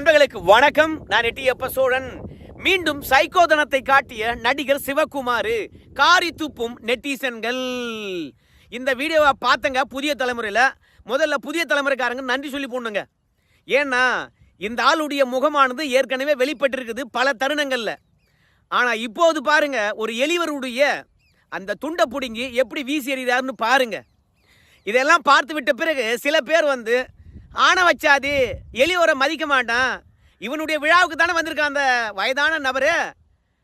நண்பர்களுக்கு வணக்கம். நான் எட்டியப்ப சோழன் மீண்டும் சைக்கோதனத்தை காட்டிய நடிகர் சிவகுமார் காரி துப்பும் நெட்டிசன்கள். இந்த வீடியோவை பார்த்தங்க புதிய தலைமுறையில். முதல்ல புதிய தலைமுறைக்காரங்க நன்றி சொல்லி போடணுங்க. ஏன்னா இந்த ஆளுடைய முகமானது ஏற்கனவே வெளிப்பட்டிருக்குது பல தருணங்களில். ஆனால் இப்போது பாருங்க ஒரு எலிவருடைய அந்த துண்டை பிடுங்கி எப்படி வீசி எறிகிறாருன்னு பாருங்க. இதெல்லாம் பார்த்து விட்ட பிறகு சில பேர் வந்து ஆணை வச்சாது எலியோரை மதிக்க மாட்டான். இவனுடைய விழாவுக்கு தானே வந்திருக்கான் அந்த வயதான நபரு?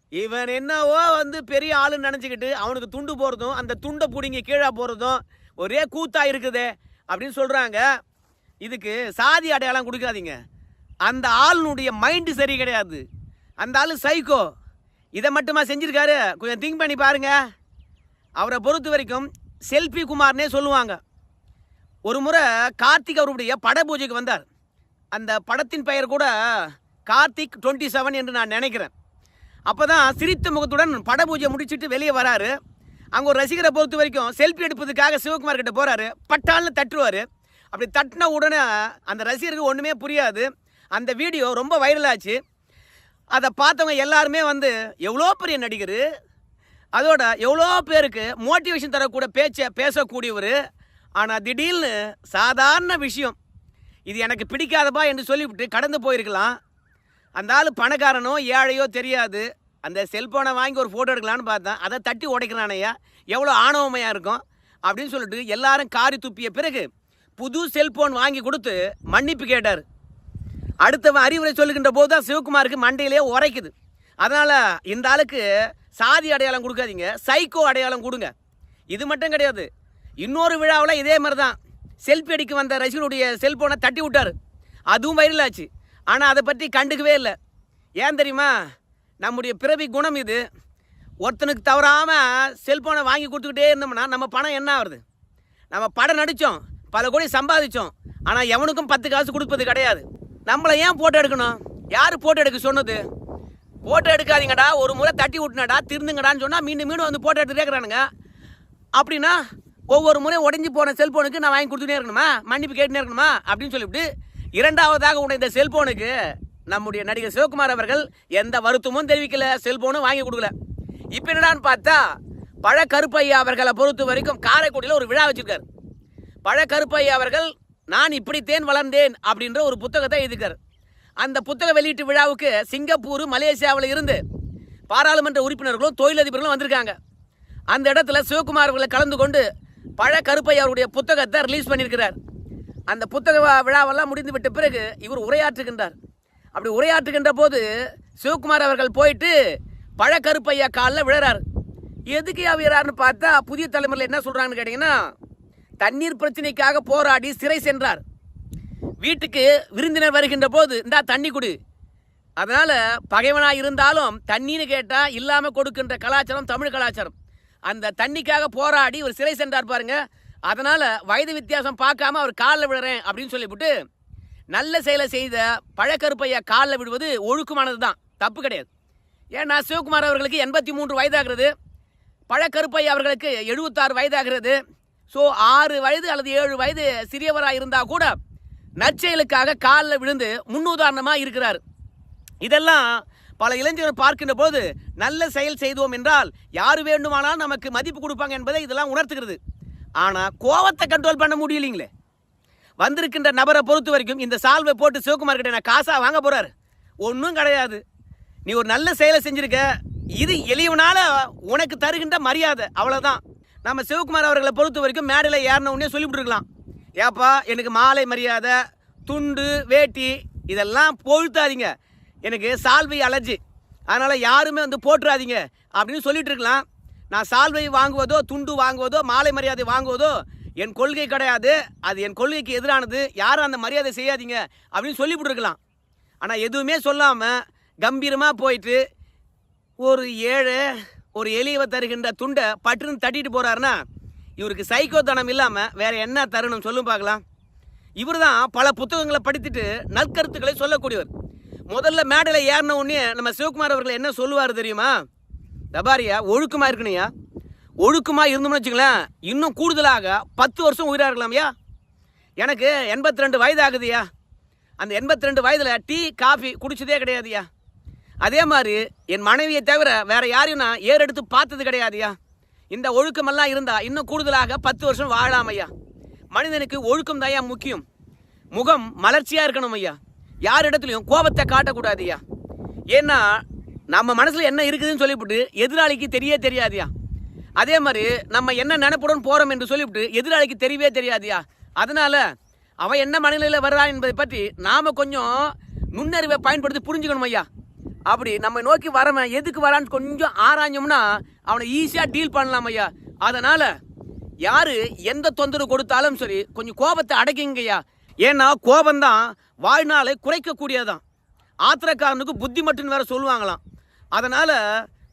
இவன் என்னவோ வந்து பெரிய ஆளுன்னு நினச்சிக்கிட்டு அவனுக்கு துண்டு போகிறதும் அந்த துண்டை பிடிங்கி கீழே போகிறதும் ஒரே கூத்தாக இருக்குதே அப்படின்னு சொல்கிறாங்க இதுக்கு சாதி அடையாளம் கொடுக்காதீங்க. அந்த ஆளுனுடைய மைண்டு சரி கிடையாது. அந்த ஆள் சைக்கோ இதை மட்டுமா செஞ்சுருக்காரு? கொஞ்சம் திங்க் பண்ணி பாருங்கள் அவரை பொறுத்த வரைக்கும் செல்பி குமார்னே சொல்லுவாங்க. ஒரு முறை கார்த்திக் அவருடைய பட பூஜைக்கு வந்தார். அந்த படத்தின் பெயர் கூட கார்த்திக் டுவெண்ட்டி செவன் என்று நான் நினைக்கிறேன். அப்போ தான் சிரித்த முகத்துடன் பட பூஜை முடிச்சுட்டு வெளியே வராரு. அங்கே ஒரு ரசிகரை பொறுத்த வரைக்கும் செல்ஃபி எடுப்பதுக்காக சிவகுமார் கிட்ட போகிறாரு பட்டால்னு தட்டுவார். அப்படி தட்டின உடனே அந்த ரசிகருக்கு ஒன்றுமே புரியாது. அந்த வீடியோ ரொம்ப வைரல் ஆச்சு. அதை பார்த்தவங்க எல்லாருமே வந்து எவ்வளோ பெரிய நடிகர்? அதோட எவ்வளோ பேருக்கு மோட்டிவேஷன் தரக்கூட பேச்சை பேசக்கூடியவர்? ஆனால் திடீர்னு சாதாரண விஷயம். இது எனக்கு பிடிக்காதப்பா என்று சொல்லிவிட்டு கடந்து போயிருக்கலாம். அந்த ஆள் பணக்காரனோ ஏழையோ தெரியாது. அந்த செல்ஃபோனை வாங்கி ஒரு ஃபோட்டோ எடுக்கலான்னு பார்த்தேன். அதை தட்டி உடைக்கிறானையா எவ்வளோ ஆணவமையாக இருக்கும். அப்படின்னு சொல்லிட்டு எல்லாரும் காரி துப்பிய பிறகு புது செல்ஃபோன் வாங்கி கொடுத்து மன்னிப்பு கேட்டார். அடுத்தவன் அறிவுரை சொல்லுகின்ற போது தான் சிவகுமாருக்கு மண்டையிலே உரைக்குது. அதனால் இந்த ஆளுக்கு சாதி அடையாளம் கொடுக்காதீங்க. சைக்கோ அடையாளம் கொடுங்க. இது மட்டும் கிடையாது. இன்னொரு விழாவில் இதே மாதிரி தான் செல்ஃபி அடிக்க வந்த ரசிகனுடைய செல்ஃபோனை தட்டி விட்டார். அதுவும் வைரல் ஆச்சு. ஆனால் அதை பற்றி கண்டுக்கவே இல்லை. ஏன் தெரியுமா? நம்முடைய பிறவி குணம் இது. ஒருத்தனுக்கு தவறாமல் செல்ஃபோனை வாங்கி கொடுத்துக்கிட்டே இருந்தோம்னா நம்ம பணம் என்ன ஆகுறது? நம்ம படம் நடித்தோம் பல கோடி சம்பாதிச்சோம். ஆனால் எவனுக்கும் பத்து காசு கொடுப்பது கிடையாது. நம்மளை ஏன் ஃபோட்டோ எடுக்கணும்? யார் ஃபோட்டோ எடுக்க சொன்னது? ஃபோட்டோ எடுக்காதீங்கடா. ஒரு முறை தட்டி விட்டுனடா. திருந்துங்கடான்னு சொன்னால் மீண்டும் மீண்டும் வந்து ஃபோட்டோ எடுத்துகிட்டே இருக்கிறானுங்க. அப்படின்னா ஒவ்வொரு முறை உடஞ்சி போன செல்போனுக்கு நான் வாங்கி கொடுத்துட்டே இருக்கணுமா? மன்னிப்பு கேட்டுனே இருக்கணுமா? அப்படின்னு சொல்லிவிட்டு இரண்டாவதாக உடைய இந்த செல்போனுக்கு நம்முடைய நடிகர் சிவகுமார் அவர்கள் எந்த வருத்தமும் தெரிவிக்கல. செல்போனும் வாங்கி கொடுக்கல. இப்போ என்னடான்னு பார்த்தா பழ கருப்பையா அவர்களை பொறுத்த வரைக்கும் காரைக்குடியில் ஒரு விழா வச்சிருக்காரு. பழ கருப்பையா அவர்கள் நான் இப்படித்தேன் வளர்ந்தேன் அப்படின்ற ஒரு புத்தகத்தை எழுதியிருக்கார். அந்த புத்தக வெளியீட்டு விழாவுக்கு சிங்கப்பூர் மலேசியாவில் இருந்து பாராளுமன்ற உறுப்பினர்களும் தொழிலதிபர்களும் வந்திருக்காங்க. அந்த இடத்துல சிவகுமார் அவர்களை கலந்து கொண்டு பழ கருப்பை அவருடைய புத்தகத்தை ரிலீஸ் பண்ணியிருக்கிறார். அந்த புத்தக விழாவெல்லாம் முடிந்து விட்ட பிறகு இவர் உரையாற்றுகின்றார். அப்படி உரையாற்றுகின்ற போது சிவகுமார் அவர்கள் போயிட்டு பழ கருப்பையா காலில் விழுறார். எதுக்கு விழறாருன்னு பார்த்தா புதிய தலைமுறையில் என்ன சொல்கிறாங்கன்னு கேட்டிங்கன்னா தண்ணீர் பிரச்சனைக்காக போராடி சிறை சென்றார். வீட்டுக்கு விருந்தினர் வருகின்ற போது இந்தா தண்ணி குடி. அதனால் பகைவனாக இருந்தாலும் தண்ணின்னு கேட்டால் இல்லாமல் கொடுக்கின்ற கலாச்சாரம் தமிழ் கலாச்சாரம். அந்த தண்ணிக்காக போராடி ஒரு சிறை சென்றார் பாருங்க. அதனால் வயது வித்தியாசம் பார்க்காம அவர் காலில் விடுறேன் அப்படின்னு சொல்லிவிட்டு நல்ல செயலை செய்த பழக்கருப்பையா காலில் விடுவது ஒழுக்கமானது தான் தப்பு கிடையாது. ஏன்னா சிவகுமார் அவர்களுக்கு எண்பத்தி மூன்று வயதாகிறது. பழக்கருப்பையா அவர்களுக்கு எழுபத்தாறு வயதாகிறது. ஸோ ஆறு வயது அல்லது ஏழு வயது சிறியவராக இருந்தால் கூட நற்செயலுக்காக காலில் விழுந்து முன்னுதாரணமாக இருக்கிறார். இதெல்லாம் பல இளைஞர்கள் பார்க்கின்ற போது நல்ல செயல் செய்தோம் என்றால் யார் வேண்டுமானாலும் நமக்கு மதிப்பு கொடுப்பாங்க என்பதை இதெல்லாம் உணர்த்துகிறது. ஆனால் கோவத்தை கண்ட்ரோல் பண்ண முடியலைங்களே. வந்திருக்கின்ற நபரை பொறுத்த வரைக்கும் இந்த சால்வை போட்டு சிவகுமார் கிட்ட நான் காசாக வாங்க போகிறார் ஒன்றும் கிடையாது. நீ ஒரு நல்ல செயலை செஞ்சிருக்க. இது எளியவனால உனக்கு தருகின்ற மரியாதை. அவ்வளோதான் நம்ம சிவகுமார் அவர்களை பொறுத்த வரைக்கும் மேடையில் ஏறின உடனே சொல்லிவிட்டுருக்கலாம் ஏப்பா எனக்கு மாலை மரியாதை துண்டு வேட்டி இதெல்லாம் பொழுத்தாதீங்க எனக்கு சால்வை அலர்ஜி. அதனால் யாருமே வந்து போட்டுறாதீங்க அப்படின்னு சொல்லிட்டு இருக்கலாம். நான் சால்வை வாங்குவதோ துண்டு வாங்குவதோ மாலை மரியாதை வாங்குவதோ என் கொள்கை கிடையாது. அது என் கொள்கைக்கு எதிரானது. யாரும் அந்த மரியாதை செய்யாதீங்க. அப்படின்னு சொல்லி இருக்கலாம். ஆனால் எதுவுமே சொல்லாமல் கம்பீரமாக போயிட்டு ஒரு ஏழை ஒரு எளியவை தருகின்ற துண்டை பட்டுன்னு தட்டிட்டு போகிறாருன்னா இவருக்கு சைக்கோத்தனம் இல்லாமல் வேறு என்ன தருணம் சொல்லும் பார்க்கலாம். இவர் தான் பல புத்தகங்களை படித்துட்டு நற்கருத்துக்களை சொல்லக்கூடியவர். முதல்ல மேடையில் ஏறின உடனே நம்ம சிவகுமார் அவர்கள் என்ன சொல்லுவார் தெரியுமா? தபாரியா ஒழுக்கமாக இருக்கணுயா ஒழுக்கமாக இருந்தோம்னு வச்சுங்களேன் இன்னும் கூடுதலாக பத்து வருஷம் உயிராக இருக்கலாம்யா. எனக்கு எண்பத்தி ரெண்டு வயது ஆகுதுயா அந்த எண்பத்தி ரெண்டு வயதில் டீ காஃபி குடிச்சதே கிடையாதுயா. அதே மாதிரி என் மனைவியை தவிர வேறு யாரையும் நான் ஏறெடுத்து பார்த்தது கிடையாதுயா. இந்த ஒழுக்கமெல்லாம் இருந்தால் இன்னும் கூடுதலாக பத்து வருஷம் வாழலாம் ஐயா மனிதனுக்கு ஒழுக்கம் தான் முக்கியம். முகம் மலர்ச்சியாக இருக்கணும் ஐயா யார் இடத்துலையும் கோபத்தை காட்டக்கூடாதியா? ஏன்னா நம்ம மனசில் என்ன இருக்குதுன்னு சொல்லிவிட்டு எதிராளிக்கு தெரிய தெரியாதியா? அதே மாதிரி நம்ம என்ன நினைப்புடன் போகிறோம் என்று சொல்லிவிட்டு எதிராளிக்கு தெரியவே தெரியாதியா? அதனால் அவன் என்ன மனநிலையில் வர்றான் என்பதை பற்றி நாம் கொஞ்சம் நுண்ணறிவை பயன்படுத்தி புரிஞ்சுக்கணும் ஐயா. அப்படி நம்ம நோக்கி வரவன் எதுக்கு வரான்னு கொஞ்சம் ஆராய்ஞ்சோம்னா அவனை ஈஸியாக டீல் பண்ணலாம் ஐயா. அதனால் யார் எந்த தொந்தரவு கொடுத்தாலும் சரி கொஞ்சம் கோபத்தை அடக்கிங்கய்யா. ஏன்னா கோபந்தான் வாழ்நாளை குறைக்கக்கூடியதான் ஆத்திரக்காரனுக்கு புத்தி மட்டும் வேற சொல்லுவாங்களாம். அதனால்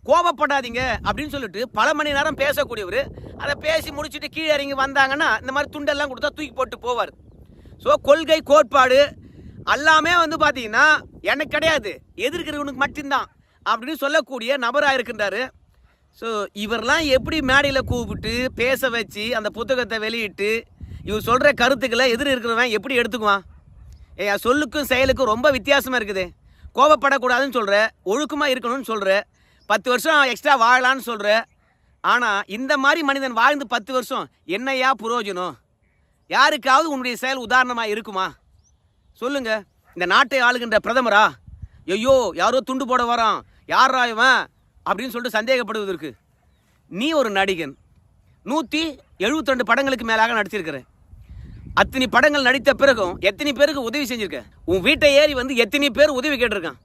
கோபப்படாதீங்க அப்படின்னு சொல்லிட்டு பல மணி நேரம் பேசக்கூடியவர் அதை பேசி முடிச்சுட்டு கீழே இறங்கி வந்தாங்கன்னா இந்த மாதிரி துண்டெல்லாம் கொடுத்தா தூக்கி போட்டு போவார். ஸோ கொள்கை கோட்பாடு எல்லாமே வந்து பார்த்தீங்கன்னா எனக்கு கிடையாது எதிர்க்கிறவனுக்கு மட்டும்தான் அப்படின்னு சொல்லக்கூடிய நபராக இருக்கின்றாரு. ஸோ இவரெல்லாம் எப்படி மேடையில் கூப்பிட்டு பேச வச்சு அந்த புத்தகத்தை வெளியிட்டு இவர் சொல்கிற கருத்துக்களை எதிர் இருக்கிறவன் எப்படி எடுத்துக்குவான்? ஏன் சொல்லுக்கும் செயலுக்கும் ரொம்ப வித்தியாசமாக இருக்குது. கோபப்படக்கூடாதுன்னு சொல்கிற ஒழுக்கமாக இருக்கணும்னு சொல்கிற பத்து வருஷம் எக்ஸ்ட்ரா வாழலான்னு சொல்கிற ஆனால் இந்த மாதிரி மனிதன் வாழ்ந்து பத்து வருஷம் என்னையா புரோஜனம்? யாருக்காவது உன்னுடைய செயல் உதாரணமாக இருக்குமா? சொல்லுங்க. இந்த நாட்டை ஆளுகின்ற பிரதமரா? ஐயோ யாரோ துண்டு போட வரான். யாரா இவன்? அப்படின்னு சொல்லிட்டு சந்தேகப்படுவதற்கு. நீ ஒரு நடிகன். நூற்றி எழுபத்தி ரெண்டு படங்களுக்கு மேலாக நடிச்சிருக்கிறேன் அத்தனை படங்கள் நடித்த பிறகும் எத்தனை பேருக்கு உதவி செஞ்சிருக்க? உன் வீட்டை ஏறி வந்து எத்தனை பேர் உதவி கேட்டிருக்கான்?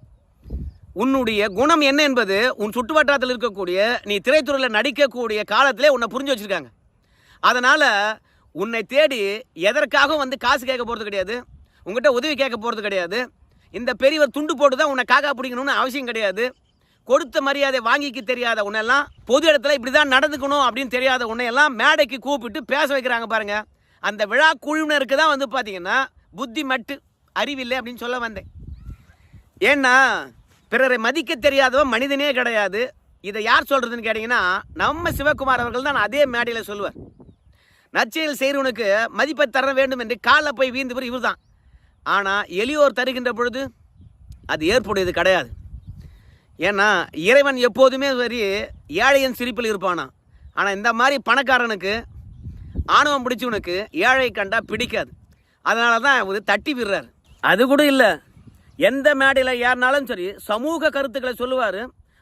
உன்னுடைய குணம் என்ன என்பது உன் சுற்றுவட்டாரத்தில் இருக்கக்கூடிய நீ திரைத்துறையில் நடிக்கக்கூடிய காலத்திலே உன்னை புரிஞ்சு வச்சுருக்காங்க. அதனால் உன்னை தேடி எதற்காகவும் வந்து காசு கேட்க போகிறது கிடையாது. உங்ககிட்ட உதவி கேட்க போகிறது கிடையாது. இந்த பெரியவர் துண்டு போட்டு தான் உன்னை காக்கா பிடிக்கணும்னு அவசியம் கிடையாது. கொடுத்த மரியாதை வாங்கிக்க தெரியாத உன்னெல்லாம் பொது இடத்துல இப்படி தான் நடந்துக்கணும் அப்படின்னு தெரியாத உன்னையெல்லாம் மேடைக்கு கூப்பிட்டு பேச வைக்கிறாங்க பாருங்கள் அந்த விழா குழுவினருக்கு தான் வந்து பார்த்தீங்கன்னா புத்தி மட்டு அறிவில்லை அப்படின்னு சொல்ல வந்தேன். ஏன்னா பிறரை மதிக்க தெரியாதவன் மனிதனே கிடையாது. இதை யார் சொல்கிறதுன்னு கேட்டிங்கன்னா நம்ம சிவகுமார் அவர்கள் தான் அதே மேடையில் சொல்லுவார். நச்சையில் செய்கிறவனுக்கு மதிப்பை தர வேண்டும் என்று காலில் போய் வீழ்ந்தவர் இவர் தான் ஆனால் எளியோர் தருகின்ற பொழுது அது ஏற்புடையது கிடையாது. ஏன்னா இறைவன் எப்போதுமே சரி ஏழையின் சிரிப்பில் இருப்பானா ஆனால் இந்த மாதிரி பணக்காரனுக்கு ஆணவம் பிடிச்சவனுக்கு ஏழை கண்டா பிடிக்காது. அதனால தான் அவர் தட்டி விடுறார். அது கூட இல்லை. எந்த மேடையில் ஏறினாலும் சரி சமூக கருத்துக்களை சொல்லுவார்.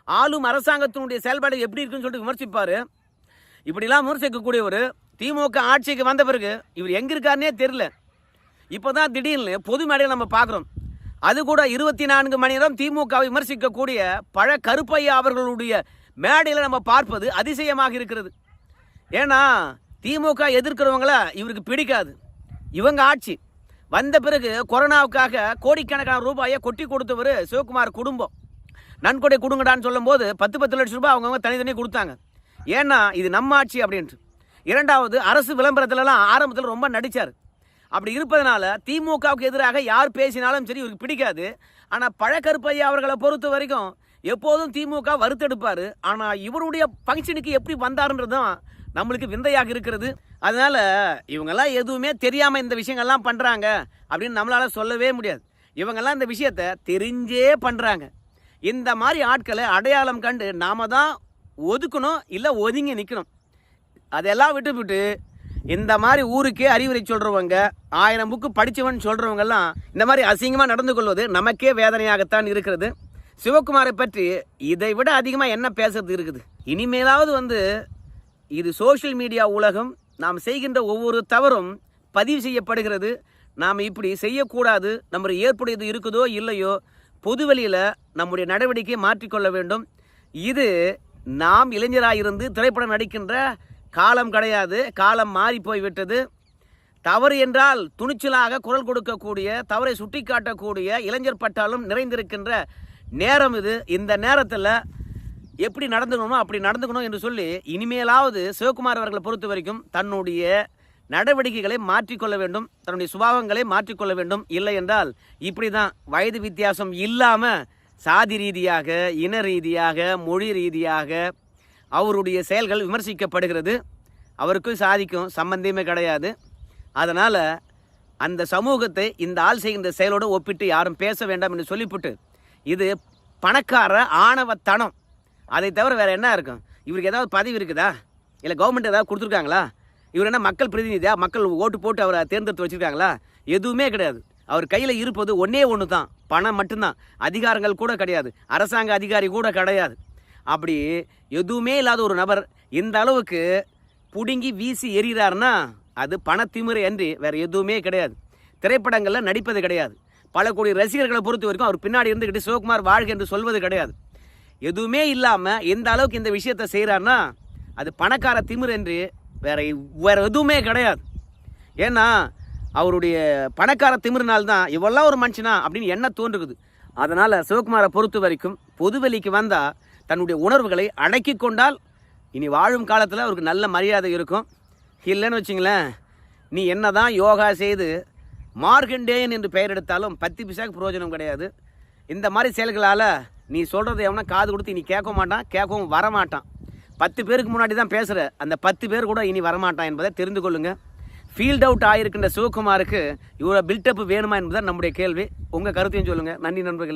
ஆளும் அரசாங்கத்தினுடைய செயல்பாடு எப்படி இருக்குன்னு சொல்லிட்டு விமர்சிப்பார். இப்படிலாம் விமர்சிக்கக்கூடியவர் திமுக ஆட்சிக்கு வந்த பிறகு இவர் எங்கே இருக்காருனே தெரில இப்போ தான் திடீர்னு பொது மேடையில் நம்ம பார்க்குறோம் அது கூட இருபத்தி நான்கு மணி நேரம் திமுகவை விமர்சிக்கக்கூடிய பழ கருப்பையா அவர்களுடைய மேடையில் நம்ம பார்ப்பது அதிசயமாக இருக்கிறது. ஏன்னா திமுக எதிர்க்கிறவங்கள இவருக்கு பிடிக்காது. இவங்க ஆட்சி. வந்த பிறகு கொரோனாவுக்காக கோடிக்கணக்கான ரூபாயை கொட்டி கொடுத்தவர் சிவகுமார் குடும்பம். நன்கொடை கொடுங்கடான்னு சொல்லும்போது பத்து பத்து லட்சம் ரூபாய் அவங்கவுங்க தனித்தனி கொடுத்தாங்க. ஏன்னா இது நம்ம ஆட்சி அப்படின்ட்டு. இரண்டாவது அரசு விளம்பரத்துலலாம் ஆரம்பத்தில் ரொம்ப நடித்தார் அப்படி இருப்பதனால திமுகவுக்கு எதிராக யார் பேசினாலும் சரி இவருக்கு பிடிக்காது. ஆனால் பழக்கருப்பையா அவர்களை பொறுத்த வரைக்கும் எப்போதும் திமுக வறுத்தெடுப்பார். ஆனால் இவருடைய ஃபங்க்ஷனுக்கு எப்படி வந்தாருன்றதும் நம்மளுக்கு விந்தையாக இருக்கிறது. அதனால் இவங்கெல்லாம் எதுவுமே தெரியாமல் இந்த விஷயங்கள்லாம் பண்ணுறாங்க அப்படின்னு நம்மளால் சொல்லவே முடியாது. இவங்கெல்லாம் இந்த விஷயத்த தெரிஞ்சே பண்ணுறாங்க இந்த மாதிரி ஆட்களை அடையாளம் கண்டு நாம தான் ஒதுக்கணும் இல்லை ஒதுங்கி நிற்கணும் அதெல்லாம் விட்டுவிட்டு இந்த மாதிரி ஊருக்கே அறிவுரை சொல்கிறவங்க ஆயிரம் புக்கு படித்தவன் சொல்கிறவங்கெல்லாம் இந்த மாதிரி அசிங்கமாக நடந்து கொள்வது நமக்கே வேதனையாகத்தான் இருக்கிறது. சிவகுமாரை பற்றி இதை விட அதிகமாக என்ன பேசுறது இருக்குது? இனிமேலாவது வந்து இது சோஷியல் மீடியா உலகம் நாம் செய்கின்ற ஒவ்வொரு தவறும் பதிவு செய்யப்படுகிறது. நாம் இப்படி செய்யக்கூடாது. நம்ம ஏற்புடையது இருக்குதோ இல்லையோ பொதுவெளியில் நம்முடைய நடவடிக்கையை மாற்றிக்கொள்ள வேண்டும். இது நாம் இளைஞராயிருந்து திரைப்படம் நடிக்கின்ற காலம் கிடையாது. காலம் மாறி போய்விட்டது. தவறு என்றால் துணிச்சலாக குரல் கொடுக்கக்கூடிய தவறை சுட்டிக்காட்டக்கூடிய இளைஞர் பட்டாலும் நிறைந்திருக்கின்ற நேரம் இது. இந்த நேரத்தில் எப்படி நடந்துக்கணுமோ அப்படி நடந்துக்கணும் என்று சொல்லி இனிமேலாவது சிவகுமார் அவர்களை பொறுத்த வரைக்கும் தன்னுடைய நடவடிக்கைகளை மாற்றிக்கொள்ள வேண்டும். தன்னுடைய சுபாவங்களை மாற்றிக்கொள்ள வேண்டும். இல்லை என்றால் இப்படி தான் வயது வித்தியாசம் இல்லாமல் சாதி ரீதியாக இன ரீதியாக மொழி ரீதியாக அவருடைய செயல்கள் விமர்சிக்கப்படுகிறது. அவருக்கும் சாதிக்கும் சம்பந்தமே கிடையாது. அதனால் அந்த சமூகத்தை இந்த ஆள் செய்கின்ற செயலோடு ஒப்பிட்டு யாரும் பேச வேண்டாம் என்று சொல்லிவிட்டு இது பணக்கார ஆணவத்தனம். அதை தவிர வேறு என்ன இருக்கும்? இவருக்கு ஏதாவது பதவி இருக்குதா? இல்லை கவர்மெண்ட் ஏதாவது கொடுத்துருக்காங்களா? இவர் என்ன மக்கள் பிரதிநிதியா? மக்கள் ஓட்டு போட்டு அவரை தேர்ந்தெடுத்து வச்சிருக்காங்களா? எதுவுமே கிடையாது. அவர் கையில் இருப்பது ஒன்றே ஒன்று தான் பணம் மட்டும்தான். அதிகாரங்கள் கூட கிடையாது. அரசாங்க அதிகாரி கூட கிடையாது. அப்படி எதுவுமே இல்லாத ஒரு நபர் இந்த அளவுக்கு புடுங்கி வீசி எறிகிறாருன்னா அது பணத்திமுறை அன்றி வேறு எதுவுமே கிடையாது. திரைப்படங்களில் நடிப்பது கிடையாது. பல கோடி ரசிகர்களை பொறுத்த வரைக்கும் அவர் பின்னாடி இருந்துக்கிட்டு சிவகுமார் வாழ்க என்று சொல்வது கிடையாது. எதுவுமே இல்லாமல் எந்த அளவுக்கு இந்த விஷயத்தை செய்கிறாருன்னா அது பணக்கார திமிர் என்று வேற வேற எதுவுமே கிடையாது. ஏன்னா அவருடைய பணக்கார திமிர்னால்தான் இவெல்லாம் ஒரு மனுஷனா அப்படின்னு என்ன தோன்றுக்குது அதனால் சிவகுமாரை பொறுத்த வரைக்கும் பொதுவெளிக்கு வந்தால் தன்னுடைய உணர்வுகளை அடக்கி கொண்டால் இனி வாழும் காலத்தில் அவருக்கு நல்ல மரியாதை இருக்கும். இல்லைன்னு வச்சுங்களேன் நீ என்ன தான் யோகா செய்து மார்கண்டேயன் என்று பெயர் எடுத்தாலும் பத்து பிசாக்கு பிரயோஜனம் கிடையாது. இந்த மாதிரி செயல்களால் நீ சொல்கிறத எவனா காது கொடுத்து நீ கேட்க மாட்டான் கேட்கவும் வரமாட்டான். பத்து பேருக்கு முன்னாடி தான் பேசுகிற அந்த பத்து பேர் கூட இனி வரமாட்டான் என்பதை தெரிந்து கொள்ளுங்க. ஃபீல்ட் அவுட் ஆகியிருக்கின்ற சிவகுமாருக்கு இவ்வளோ பில்டப் வேணுமா என்பதுதான் நம்முடைய கேள்வி. உங்கள் கருத்தையும் சொல்லுங்கள் நன்றி நண்பர்களே.